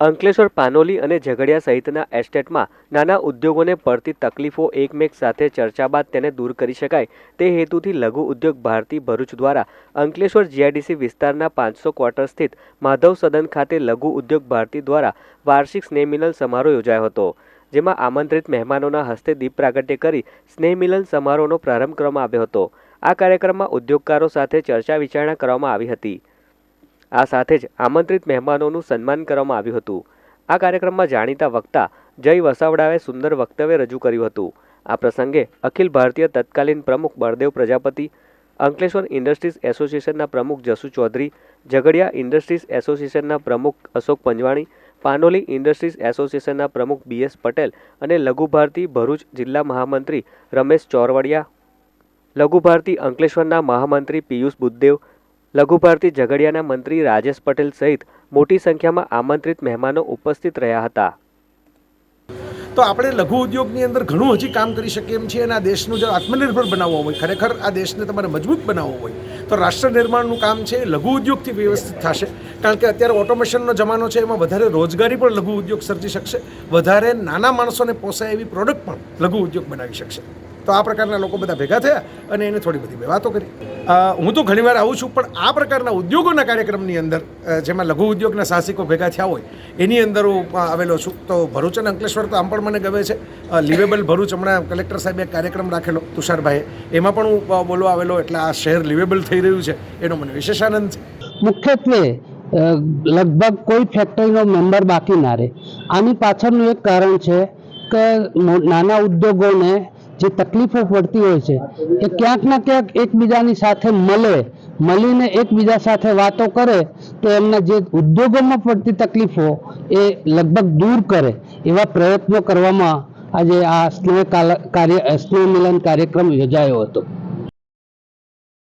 અંકલેશ્વર પાનોલી અને ઝઘડિયા સહિતના એસ્ટેટમાં નાના ઉદ્યોગોને પડતી તકલીફો એકમેક સાથે ચર્ચા બાદ તેને દૂર કરી શકાય તે હેતુથી લઘુ ઉદ્યોગ ભારતી ભરૂચ દ્વારા અંકલેશ્વર જીઆઈડીસી વિસ્તારના પાંચસો ક્વાર્ટર સ્થિત માધવ સદન ખાતે લઘુ ઉદ્યોગ ભારતી દ્વારા વાર્ષિક સ્નેહમિલન સમારોહ યોજાયો હતો, જેમાં આમંત્રિત મહેમાનોના હસ્તે દીપ પ્રાગટ્ય કરી સ્નેહમિલન સમારોહનો પ્રારંભ કરવામાં આવ્યો હતો. આ કાર્યક્રમમાં ઉદ્યોગકારો સાથે ચર્ચા વિચારણા કરવામાં આવી હતી. આ સાથે જ આમંત્રિત મહેમાનોનું સન્માન કરવામાં આવ્યું હતું. આ કાર્યક્રમમાં જાણીતા વક્તા જય વસાવડાએ સુંદર વક્તવ્ય રજૂ કર્યું હતું. આ પ્રસંગે અખિલ ભારતીય તત્કાલીન પ્રમુખ બળદેવ પ્રજાપતિ, અંકલેશ્વર ઇન્ડસ્ટ્રીઝ એસોસિએશનના પ્રમુખ જસુ ચૌધરી, ઝઘડિયા ઇન્ડસ્ટ્રીઝ એસોસિએશનના પ્રમુખ અશોક પંજવાણી, પાનોલી ઇન્ડસ્ટ્રીઝ એસોસિએશનના પ્રમુખ બીએસ પટેલ અને લઘુ ભારતી ભરૂચ જિલ્લા મહામંત્રી રમેશ ચોરવડિયા, લઘુ ભારતી અંકલેશ્વરના મહામંત્રી પિયુષ બુદ્દેવ લઘુ ભારતી ઝઘડિયાના મંત્રી રાજેશ પટેલ સહિત મોટી સંખ્યામાં આમંત્રિત મહેમાનો ઉપસ્થિત રહ્યા હતા. તો આપણે લઘુ ઉદ્યોગની અંદર ઘણું હજી કામ કરી શકીએ એમ છીએ અને આ દેશનું જો આત્મનિર્ભર બનાવવો હોય, ખરેખર આ દેશને તમારે મજબૂત બનાવવો હોય, તો રાષ્ટ્ર નિર્માણનું કામ છે લઘુ ઉદ્યોગથી વ્યવસ્થિત થશે. કારણ કે અત્યારે ઓટોમેશનનો જમાનો છે, એમાં વધારે રોજગારી પણ લઘુ ઉદ્યોગ સર્જી શકશે, વધારે નાના માણસોને પોસાય એવી પ્રોડક્ટ પણ લઘુ ઉદ્યોગ બનાવી શકશે. તો આ પ્રકારના લોકો બધા ભેગા થયા અને એને થોડી બધી વાતો કરી. હું તો ઘણીવાર આવું છું, પણ આ પ્રકારના ઉદ્યોગોના કાર્યક્રમની અંદર જેમાં લઘુ ઉદ્યોગના સાહસિકો ભેગા થયા હોય, એની અંદર હું આવેલો છું. તો ભરૂચ અને અંકલેશ્વર તો આમ પણ મને ગમે છે. લિવેબલ ભરૂચ હમણાં કલેક્ટર સાહેબે એક કાર્યક્રમ રાખેલો, તુષારભાઈએ. એમાં પણ હું બોલવા આવેલો, એટલે આ શહેર લિવેબલ થઈ રહ્યું છે, એનો મને વિશેષ આનંદ છે. મુખ્યત્વે લગભગ કોઈ ફેક્ટરીનો મેમ્બર બાકી ના રહે. આની પાછળનું એક કારણ છે કે નાના ઉદ્યોગોને જે તકલીફો પડતી હોય છે એ ક્યાંક ના ક્યાંક એકબીજાની સાથે મળે, મળીને એકબીજા સાથે વાતો કરે, તો એમના જે ઉદ્યોગોમાં પડતી તકલીફો એ લગભગ દૂર કરે. એવા પ્રયત્નો કરવામાં આજે આ સ્નેહ કાર્ય, સ્નેહ મિલન કાર્યક્રમ યોજાયો હતો.